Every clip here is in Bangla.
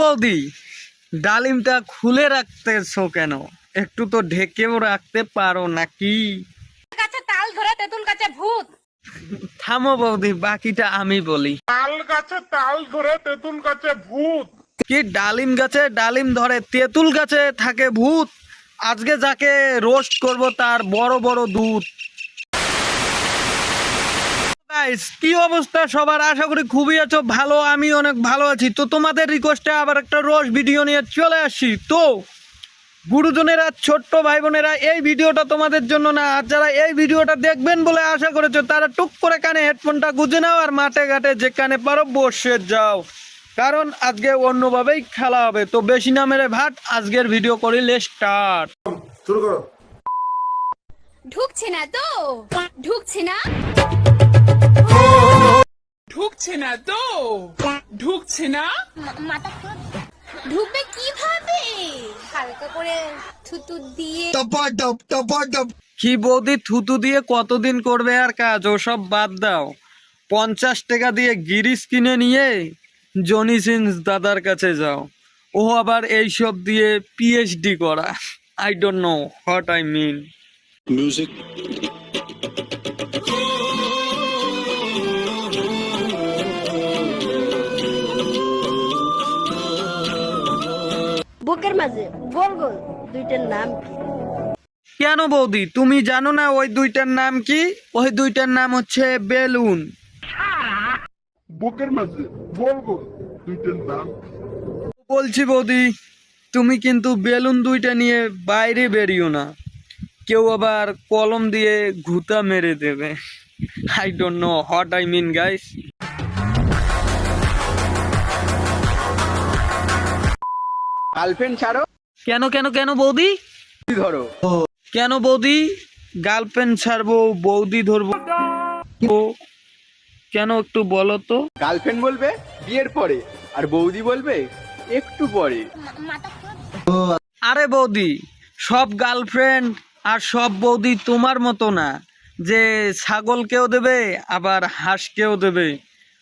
বৌদি ডালিমটা খুলে রাখতেছো কেন? একটু তো ঢেকেও রাখতে পারো নাকি? কাছে তাল ধরে তেঁতুল কাছে ভূত। থামো বৌদি বাকিটা আমি বলি। তাল গাছে তাল ধরে তেঁতুল গাছে ভূত। কি ডালিম গাছে ডালিম ধরে তেঁতুল গাছে থাকে ভূত? আজকে যাকে রোস্ট করব তার বড় বড় দুধ। Guys, কি অবস্থা সবার? আশা করি খুবই আছো ভালো আমি অনেক ভালো আছি। তো তোমাদের রিকোয়েস্টে আবার একটা রোস্ট ভিডিও নিয়ে চলে আসি। তো গুরুজনেরা ছোট্ট ভাই বোনেরা এই ভিডিওটা তোমাদের জন্য না আর যারা এই ভিডিওটা দেখবেন বলে আশা করেছ তারা টুক করে কানে হেডফোনটা গুজে নাও আর মাঠে ঘাটে যেখানে পারো বসে যাও। কারণ আজকে অন্যভাবেই খেলা হবে। তো বেশি না মেরে ভাট আজকের ভিডিও করিলে স্টার্ট ঢুকছে না তো? ঢুকছে না? ঢুকছে না তো? ঢুকছে না? মাথা ঢুকবে কীভাবে? হালকা করে থুতু দিয়ে। কি বৌদি থুতু দিয়ে কতদিন করবে আর কাজ? ওসব বাদ দাও। পঞ্চাশ টাকা দিয়ে গিরিশ কিনে নিয়ে জনি সিংস দাদার কাছে যাও। ও আবার এইসব দিয়ে পিএইচডি করা। I don't know what I mean music. বুকের মাঝে গোল গোল দুইটার নাম কি? কেন বৌদি তুমি জানো না ওই দুইটার নাম কি? ওই দুইটার নাম হচ্ছে বেলুন। বুকের মাঝে গোল গোল দুইটার নাম বলছি বৌদি তুমি কিন্তু বেলুন দুইটা নিয়ে বাইরে বেরিও না। কেউ আবার কলম দিয়ে ঘুতা মেরে দেবে। I don't know what I mean guys girlfriend ছাড়ো। কেন কেন কেন বৌদি? ধরো। কেন বৌদি? গার্লফ্রেন্ড ছাড়বো বৌদি ধরবো। কেন একটু বলো তো? গার্লফ্রেন্ড বলবে বিয়ের পরে আর বৌদি বলবে একটু পরে। আরে বৌদি সব গার্লফ্রেন্ড আর সব বৌদি তোমার মতো না। যে ছাগলকেও দেবে আবার হাঁসকেও দেবে।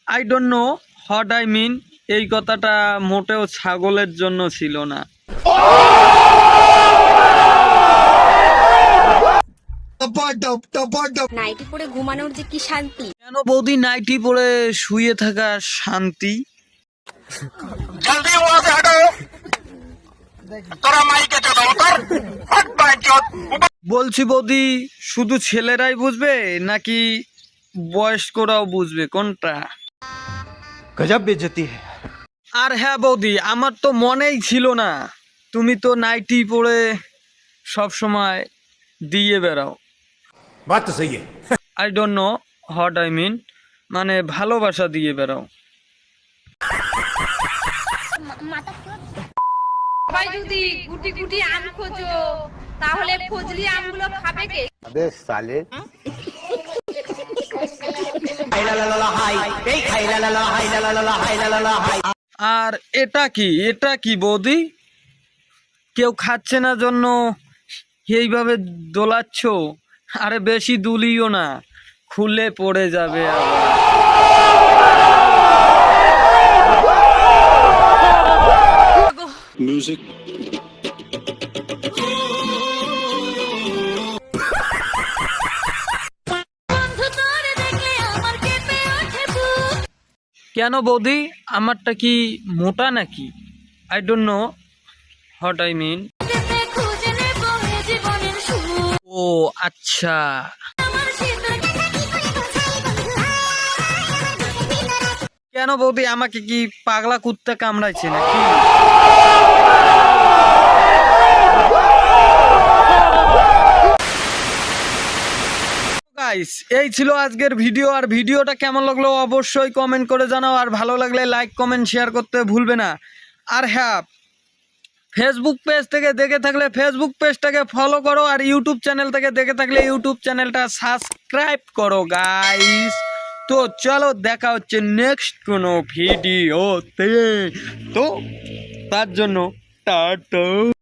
I don't know what I mean এই কথাটা মোটেও ছাগলের জন্য ছিল না। বৌদি নাইটি পরে শুয়ে থাকা শান্তি? বলছি বৌদি শুধু ছেলেরাই বুঝবে নাকি বয়স্করাও বুঝবে? কোনটা? গজব বেজতি হ্যাঁ আর হ্যাঁ বৌদি আমার তো মনেই ছিল না। তুমি তো নাইটি পরে সব সময় দিয়ে বেড়াও। I don't know what I mean মানে ভালোবাসা দিয়ে বেড়াও। তাহলে হাই। হাই। আর এটা কি? এটা কি বৌদি? কেউ খাচ্ছে না জন্য এইভাবে দোলাচ্ছ? আরে বেশি দুলিও না, খুলে পড়ে যাবে আবার। কেন বৌদি? আমারটা কি মোটা নাকি? I don't know what I mean ও আচ্ছা। কেন বৌদি আমাকে কি পাগলা কুত্তা কামড়াইছে নাকি? গাইস এই ছিল আজকের ভিডিও আর ভিডিওটা কেমন লাগল অবশ্যই কমেন্ট করে জানাও। আর ভালো লাগলে লাইক কমেন্ট শেয়ার করতে ভুলবে না। আর হ্যাঁ ফেসবুক পেজ থেকে দেখে থাকলে ফেসবুক পেজটাকে ফলো করো। আর ইউটিউব চ্যানেল থেকে দেখে থাকলে ইউটিউব চ্যানেলটা সাবস্ক্রাইব করো গাইস তো চলো দেখা হচ্ছে নেক্সট কোনো ভিডিওতে তো তার জন্য টাটা।